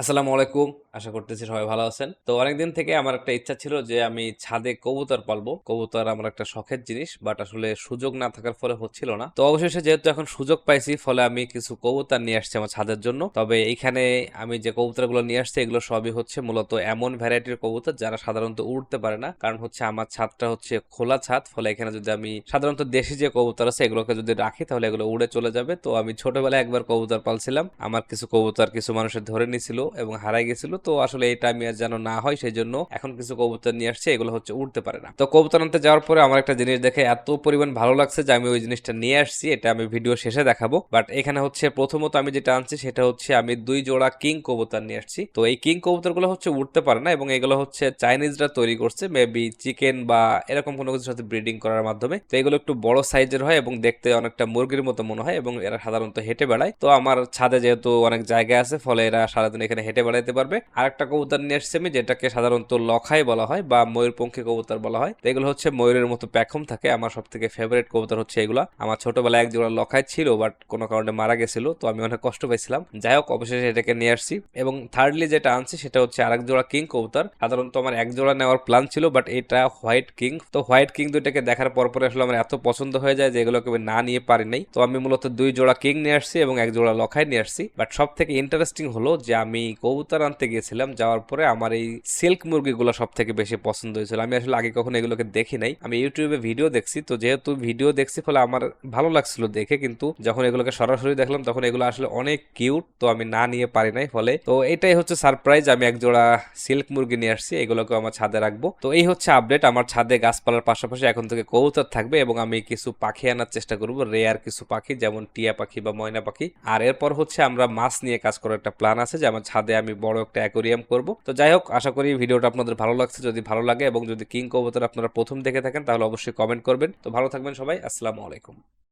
আসসালামু আলাইকুম। আশা করতেছি সবাই ভালো আছেন। তো অনেকদিন থেকে আমার একটা ইচ্ছা ছিল যে আমি ছাদে কবুতর পালবো। কবুতর আমার একটা শখের জিনিস বাট আসলে সুযোগ না থাকার ফলে হচ্ছিল না। তো অবশেষে যেহেতু এখন সুযোগ পাইছি, ফলে আমি কিছু কবুতর নিয়ে আসছি আমার ছাদের জন্য। তবে এইখানে আমি যে কবুতরগুলো নিয়ে আসছি, এগুলো সবই হচ্ছে মূলত এমন ভ্যারাইটির কবুতর যারা সাধারণত উড়তে পারে না। কারণ হচ্ছে আমার ছাদটা হচ্ছে খোলা ছাদ, ফলে এখানে যদি আমি সাধারণত দেশি যে কবুতর আছে, এগুলোকে যদি রাখি, তাহলে এগুলো উড়ে চলে যাবে। তো আমি ছোটবেলায় একবার কবুতর পালছিলাম। আমার কিছু কবুতর কিছু মানুষের ধরে নিছিল এবং হারাই গেছিল। তো আসলে এটা আমি আর যেন না হয় সেই জন্য এখন কিছু কবুতর নিয়ে আসছে, এগুলো হচ্ছে উঠতে পারে না। তো কবুতর আনতে যাওয়ার পরে আমার একটা জিনিস দেখে এত পরিমাণ ভালো লাগছে যে আমি ওই জিনিসটা নিয়ে আসছি, এটা আমি ভিডিও শেষে দেখাবো। বাট এখানে হচ্ছে প্রথমত আমি যেটা আনছি, সেটা হচ্ছে আমি দুই জোড়া কিং কবুতর নিয়ে আসছি। তো এই কিং কবুতরগুলো হচ্ছে উঠতে পারে না এবং এগুলো হচ্ছে চাইনিজরা তৈরি করছে মেবি চিকেন বা এরকম কোনো কিছুর সাথে ব্রিডিং করার মাধ্যমে। তো এগুলো একটু বড় সাইজের হয় এবং দেখতে অনেকটা মুরগির মতো মনে হয় এবং এরা সাধারণত হেঁটে বেড়ায়। তো আমার ছাদে যেহেতু অনেক জায়গা আছে, ফলে এরা সারাদিন এখানে হেঁটে বেড়াইতে পারবে। আরেকটা কবুতর নিয়ে এসেছি আমি, যেটাকে সাধারণত লখাই বলা হয় বা ময়ূরপঙ্খী কবুতর বলা হয়। এগুলো হচ্ছে ময়ূরের মতো প্যাখম থাকে। আমার সব থেকে ফেভারিট কবুতর হচ্ছে এগুলা। আমার ছোটবেলায় এক জোড়া লখাই ছিল বাট কোনো কারণে মারা গেছিল, তো আমি অনেক কষ্ট পাইছিলাম। যাই হোক, অবশেষে এটাকে নিয়ে আসছি। এবং থার্ডলি যেটা আনছি, সেটা হচ্ছে আরেক জোড়া কিং কবুতর। সাধারণত আমার এক জোড়া নেওয়ার প্ল্যান ছিল বাট এটা হোয়াইট কিং তো হোয়াইট কিং দুইটাকে দেখার পর পরে আসলে আমার এত পছন্দ হয়ে যায় যে এগুলোকে আমি না নিয়ে পারি নাই। তো আমি মূলত দুই জোড়া কিং নিয়ে আসছি এবং এক জোড়া লখাই নিয়ে আসছি। বাট সব থেকে ইন্টারেস্টিং হলো যে আমি কবুতর আনতে গিয়েছিলাম যাওয়ার পরে আমার এই সিল্ক মুরগিগুলো সব থেকে বেশি পছন্দ হয়েছিল। আমি আসলে আগে কখনো এগুলোকে দেখি নাই। আমি ইউটিউবে ভিডিও দেখছি, তো যেহেতু ভিডিও দেখছি ফলে আমার ভালো লাগছিল দেখে, কিন্তু যখন এগুলোকে সরাসরি দেখলাম, তখন এগুলো আসলে অনেক কিউট তো আমি না নিয়ে পারি নাই ফলে। তো এটাই হচ্ছে সারপ্রাইজ আমি এক জোড়া সিল্ক মুরগি নিয়ে আসছি এগুলোকে আমার ছাদে রাখব। তো এই হচ্ছে আপডেট আমার ছাদে গাছপালার পাশাপাশি এখন থেকে কবুতর থাকবে এবং আমি কিছু পাখি আনার চেষ্টা করব রেয়ার কিছু পাখি, যেমন টিয়া পাখি বা ময়না পাখি। আর এরপর হচ্ছে আমরা মাছ নিয়ে কাজ করার একটা প্ল্যান আছে, যে আমার ছাদে আমি বড় একটা অ্যাকোরিয়াম করব। তো যাই হোক, আশা করি ভিডিওটা আপনাদের ভালো লাগছে। যদি ভালো লাগে এবং যদি কিং কবুতর আপনারা প্রথম দেখে থাকেন, তাহলে অবশ্যই কমেন্ট করবেন। তো ভালো থাকবেন সবাই। আসসালামু আলাইকুম।